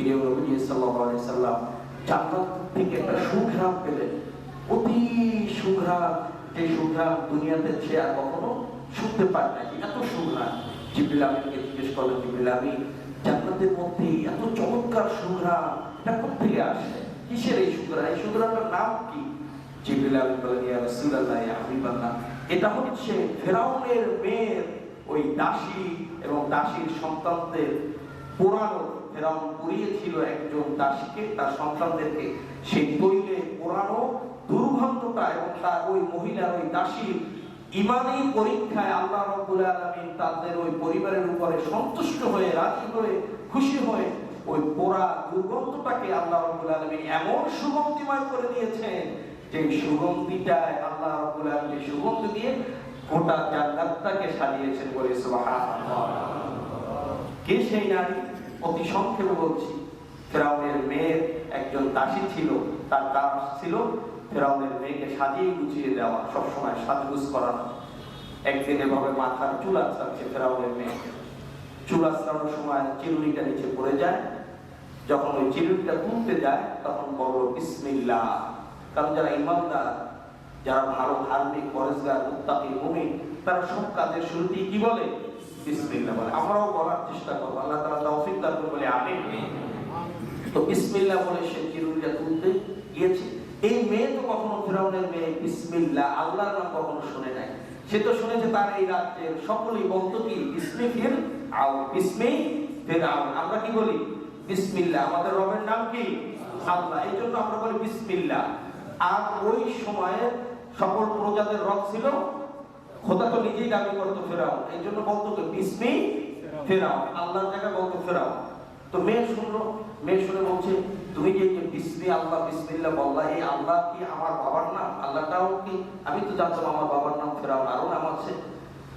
প্রিয় নবী আলাইহি সাল্লাম জান্নাত থেকে একটা সুঘ্রাণ পেলেন। অতি সুঘ্রাণ, যে সুঘ্রাণ দুনিয়াতে সে আর কখনো শুনতে পায় না এত সুঘ্রাণ। জিবরিল আমিনকে জিজ্ঞেস করলেন, জিবরিল আমিন, জান্নাতের মধ্যে এত চমৎকার সুঘ্রাণ, এটা কোথেকে আসে কিসের এই সুঘ্রাণ? এই সুঘ্রাণটার নাম কি? জিবরিল আমিন বলেন ইয়া রাসূলুল্লাহ, ইয়া হাবিবাল্লাহ এটা হচ্ছে ফেরাউনের মেয়ের ওই দাসী এবং দাসীর সন্তানদের পোড়ানো ফেরাউন পুড়িয়েছিল একজন দাসীকে তার সন্তানদেরকে। সেই তৈলে পোড়ানো দুর্গন্ধটা এবং তার ওই মহিলার ওই দাসীর ইমানি পরীক্ষায় আল্লাহ রাব্বুল আলামিন তাদের ওই পরিবারের উপরে সন্তুষ্ট হয়ে, রাজি হয়ে, খুশি হয়ে ওই পোড়া দুর্গন্ধটাকে আল্লাহ রাব্বুল আলামিন এমন সুগন্ধিময় করে দিয়েছেন যে সুগন্ধিটায় আল্লাহ রাব্বুল আলামিন সুগন্ধি দিয়ে গোটা জান্নাতটাকে সাজিয়েছেন বলে সুবহানাল্লাহ। কে সেই নারী? অতি সংক্ষেপে বলছি, ফেরাউনের মেয়ের একজন দাসী ছিল, তার কাজ ছিল ফেরাউনের মেয়েকে সাজিয়ে গুছিয়ে দেওয়া, সবসময় সাজগুজ করানো একদিন এভাবে মাথার চুল আঁচড়াচ্ছে ফেরাউনের মেয়েকে চুল আঁচড়ানোর সময় চিরুনিটা নিচে পড়ে যায়। যখন ওই চিরুনিটা তুলতে যায়, তখন বলল বিসমিল্লাহ। কারণ যারা ইমানদার, যারা ভালো ধার্মিক, পরেশগার, মুত্তাকি, মুমিন, তারা সব কাজের শুরুতেই কি বলে? আমরাও বলার চেষ্টা করব। আল্লাহ তাআলা তৌফিক বলে আমিন। তো বলে সে চিরুনিটা তুলতে গিয়েছে। এই মেয়ে তো কখনো মেয়ে আল্লাহর নাম কখনো শুনে নাই। সে তো শুনেছে তার এই বিসমি ফির বিসমি ফেরাউন আমরা কি বলি? বিসমিল্লাহ। আমাদের রবের নাম কি? আল্লাহ। এই জন্য আমরা বলি বিসমিল্লাহ। আর ওই সময়ে সকল প্রজাদের রব ছিল খোদা তো নিজেই দাবি করতো ফেরাও। এই জন্য বলতো কি বিসমি ফেরাও। আল্লাহর জায়গায় বলতো ফেরাও। তো মেয়ে শুনলো মেয়ে শুনে বলছে তুমি যে বিসমি আল্লাহ বিসমিল্লাহ বললা এই আল্লাহ কি আমার বাবার নাম? আল্লাহটাও কি? আমি তো জানতাম আমার বাবার নাম ফেরাও আরও নাম আছে।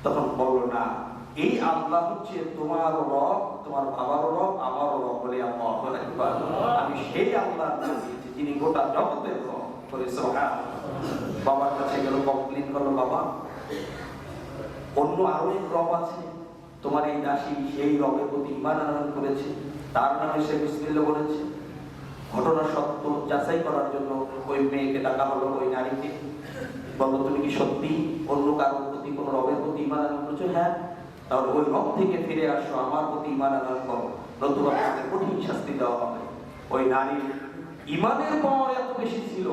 তখন বলল না এই আল্লাহ হচ্ছে তোমার রব তোমার বাবারও রব আমারও রব বলে আকবার। আমি সেই আল্লাহ দিয়েছি যিনি গোটা জগতের রব বলে বাবার কাছে গেল কমপ্লেন করল বাবা অন্য আরও এক রব আছে। তোমার এই দাসী সেই রবের প্রতি ইমান আনয়ন করেছে। তার নামে সে বিসমিল্লাহ বলেছে। ঘটনা সত্য যাচাই করার জন্য ওই মেয়েকে ডাকা হলো ওই নারীকে। বলো, তুমি কি সত্যি অন্য কারোর প্রতি কোন রবের প্রতি ইমান আনয়ন করেছ? হ্যাঁ। তাহলে ওই রব থেকে ফিরে আসো, আমার প্রতি ইমান আনয়ন করো। নতুবা তোমাকে কঠিন শাস্তি দেওয়া হবে। ওই নারীর ইমানের পাওয়ার এত বেশি ছিল।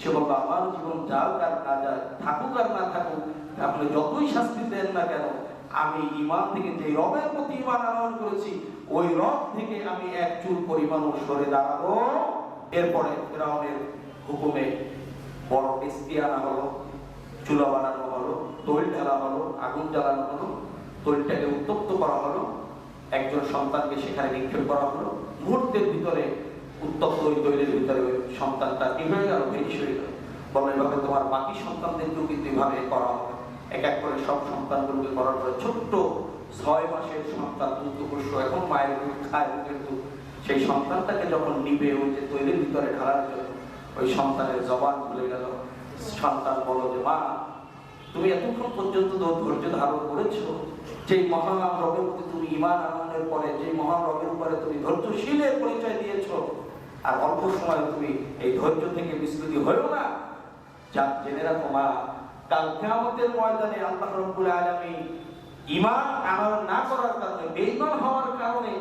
সে বলতো আমার জীবন যাক আর না যাক থাকুক আর না থাকুক আপনি যতই শাস্তি দেন না কেন, আমি ইমান থেকে যে রবের প্রতি ইমান আনয়ন করেছি, ওই রব থেকে আমি এক চুল পরিমাণও সরে দাঁড়াবো। এরপরে ফেরাউনের হুকুমে বড় মিস্তি আনা হলো, চুলা বানানো হলো তৈল ঢালা হলো, আগুন জ্বালানো হলো তৈলটাকে উত্তপ্ত করা হলো, একজন সন্তানকে সেখানে নিক্ষেপ করা হলো। মুহূর্তের ভিতরে উত্তপ্ত ওই তৈলের ভিতরে ওই সন্তানটা কি হয়ে গেল? ফিনিশ হয়ে গেল। তোমার বাকি সন্তানদেরকেও কিন্তু এভাবে করা এক এক করে সব সন্তানগুলোকে করার পরে ছোট্ট ছয় মাসের সন্তান দুধপুষ্ট এখন মায়ের দুধ খায় দুধ। সেই সন্তানটাকে যখন নিবে, ওই যে তৈরির ভিতরে ঢালার জন্য, ওই সন্তানের জবান ভুলে গেল। সন্তান বলো যে, মা, তুমি এতক্ষণ পর্যন্ত ধৈর্য ধারণ করেছ। যে মহান রবের প্রতি তুমি ইমান আনন্দের পরে যে মহান রবের উপরে তুমি ধৈর্যশীলের পরিচয় দিয়েছ, আর অল্প সময় তুমি এই ধৈর্য থেকে বিস্তৃতি হয়েও না? যা জেনে রাখো, মা কাল কেয়ামতের ময়দানে আল্লাহ রব্বুল আলামিন ঈমান আমল না করার কারণে, বেঈমান হওয়ার কারণে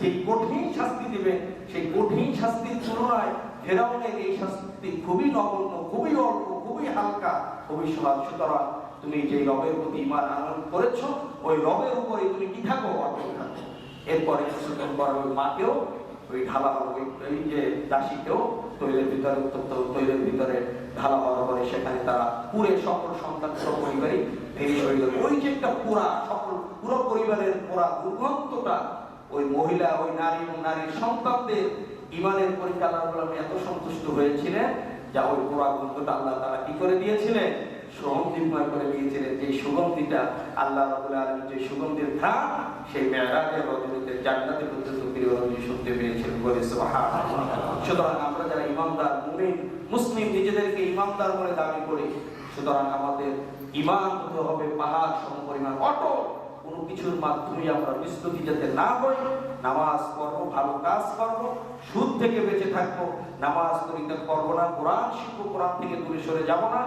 যে কঠিন শাস্তি দিবে সেই কঠিন শাস্তির তুলনায় ফেরাউনের এই শাস্তি খুবই নগণ্য, খুবই অল্প, খুবই হালকা। খুবই সহজ সুতরাং তুমি যে রবের প্রতি ইমান আনয়ন করেছ, ওই রবের উপরে তুমি কি থাকো? অটল থাকো। এরপরে মাকেও ওই ঢালা ওই যে দাসীকেও তৈলের ভিতরে, উত্তপ্ত তৈলের ভিতরে ঢালা হওয়ার পরে সেখানে তারা পুরে সকল সন্তান সব পরিবারই ভেঙে গেল ওই যে একটা পুরা সকল পুরো পরিবারের পুরা দুর্গন্ধটা, ওই মহিলা, ওই নারী এবং নারীর সন্তানদের ইমানের পরীক্ষা আল্লাহ এত সন্তুষ্ট হয়েছিলেন যা ওই পুরা গন্ধটা আল্লাহ তারা কি করে দিয়েছিলেন? সুগন্ধিময় করে দিয়েছিলেন। সুগন্ধিটা আল্লাহ আলামিন যে সুগন্ধির ঘ্রাণ সেই মেরাজের রজনীতে জান্নাতে পর্যন্ত প্রিয় নবী শুনতে পেয়েছিলেন বলে সুতরাং আমরা যারা ইমানদার, মুমিন, মুসলিম, নিজেদেরকে ইমানদার বলে দাবি করি, সুতরাং আমাদের ইমান হতে হবে পাহাড় সম পরিমাণ অটল। কোনো কিছুর মাধ্যমে আমরা বিস্তৃতি যাতে না হই, নামাজ পড়ব, ভালো কাজ করব, সুদ থেকে বেঁচে থাকব, নামাজ করিতে করব না, কোরআন শিখব, কোরআন থেকে দূরে সরে যাব না